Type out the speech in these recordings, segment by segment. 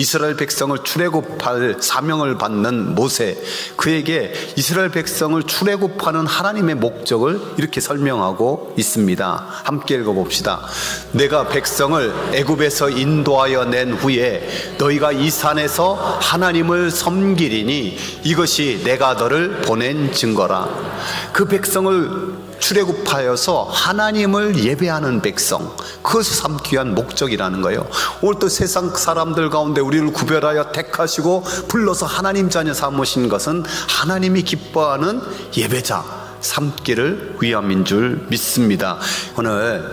이스라엘 백성을 출애굽할 사명을 받는 모세 그에게 이스라엘 백성을 출애굽하는 하나님의 목적을 이렇게 설명하고 있습니다. 함께 읽어 봅시다. 내가 백성을 애굽에서 인도하여 낸 후에 너희가 이 산에서 하나님을 섬기리니 이것이 내가 너를 보낸 증거라. 그 백성을 출애굽하여서 하나님을 예배하는 백성 그것을 삼기 위한 목적이라는 거예요. 오늘 또 세상 사람들 가운데 우리를 구별하여 택하시고 불러서 하나님 자녀 삼으신 것은 하나님이 기뻐하는 예배자 삼기를 위함인 줄 믿습니다. 오늘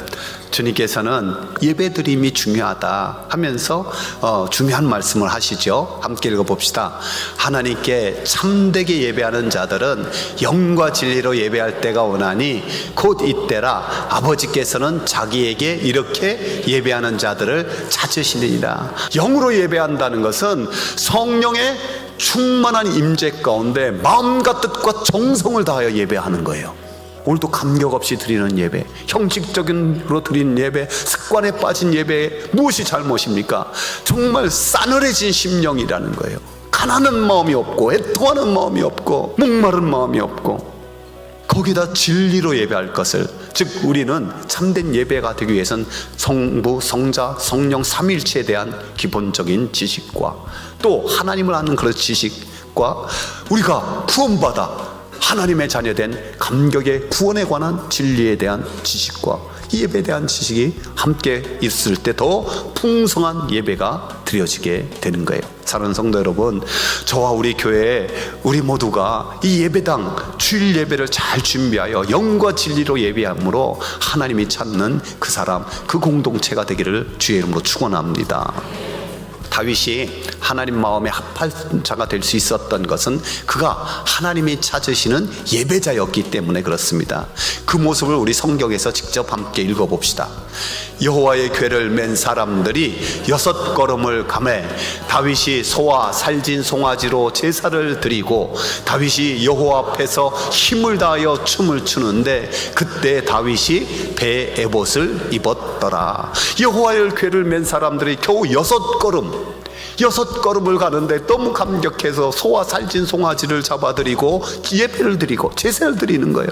주님께서는 예배드림이 중요하다 하면서 어, 중요한 말씀을 하시죠. 함께 읽어봅시다. 하나님께 참되게 예배하는 자들은 영과 진리로 예배할 때가 오나니 곧 이때라 아버지께서는 자기에게 이렇게 예배하는 자들을 찾으시리라. 영으로 예배한다는 것은 성령의 충만한 임재 가운데 마음과 뜻과 정성을 다하여 예배하는 거예요. 오늘도 감격 없이 드리는 예배, 형식적인로 드리는 예배, 습관에 빠진 예배 무엇이 잘못입니까? 정말 싸늘해진 심령이라는 거예요. 가난한 마음이 없고 애통하는 마음이 없고 목마른 마음이 없고 거기다 진리로 예배할 것을 즉 우리는 참된 예배가 되기 위해선 성부, 성자, 성령 삼일체에 대한 기본적인 지식과 또 하나님을 아는 그런 지식과 우리가 구원받아 하나님의 자녀된 감격의 구원에 관한 진리에 대한 지식과 이 예배에 대한 지식이 함께 있을 때 더 풍성한 예배가 드려지게 되는 거예요. 사랑하는 성도 여러분, 저와 우리 교회 우리 모두가 이 예배당 주일 예배를 잘 준비하여 영과 진리로 예배함으로 하나님이 찾는 그 사람, 그 공동체가 되기를 주의 이름으로 축원합니다. 다윗이 하나님 마음에 합할 자가 될 수 있었던 것은 그가 하나님이 찾으시는 예배자였기 때문에 그렇습니다. 그 모습을 우리 성경에서 직접 함께 읽어봅시다. 여호와의 궤를 맨 사람들이 여섯 걸음을 감해 다윗이 소와 살진 송아지로 제사를 드리고 다윗이 여호와 앞에서 힘을 다하여 춤을 추는데 그때 다윗이 배 에봇을 입었더라. 여호와의 궤를 맨 사람들이 겨우 여섯 걸음 여섯 걸음을 가는데 너무 감격해서 소와 살진 송아지를 잡아드리고 예배를 드리고 제사를 드리는 거예요.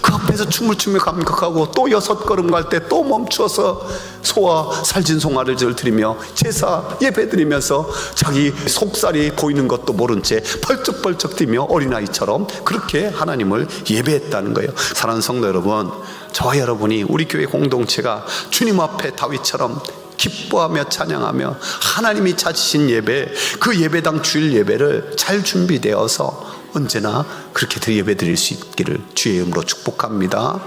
그 앞에서 춤을 추며 감격하고 또 여섯 걸음 갈 때 또 멈추어서 소와 살진 송아지를 드리며 제사 예배 드리면서 자기 속살이 보이는 것도 모른 채 펄쩍펄쩍 뛰며 어린아이처럼 그렇게 하나님을 예배했다는 거예요. 사랑하는 성도 여러분, 저와 여러분이 우리 교회 공동체가 주님 앞에 다윗처럼 기뻐하며 찬양하며 하나님이 찾으신 예배 그 예배당 주일 예배를 잘 준비되어서 언제나 그렇게 예배 드릴 수 있기를 주의 이름으로 축복합니다.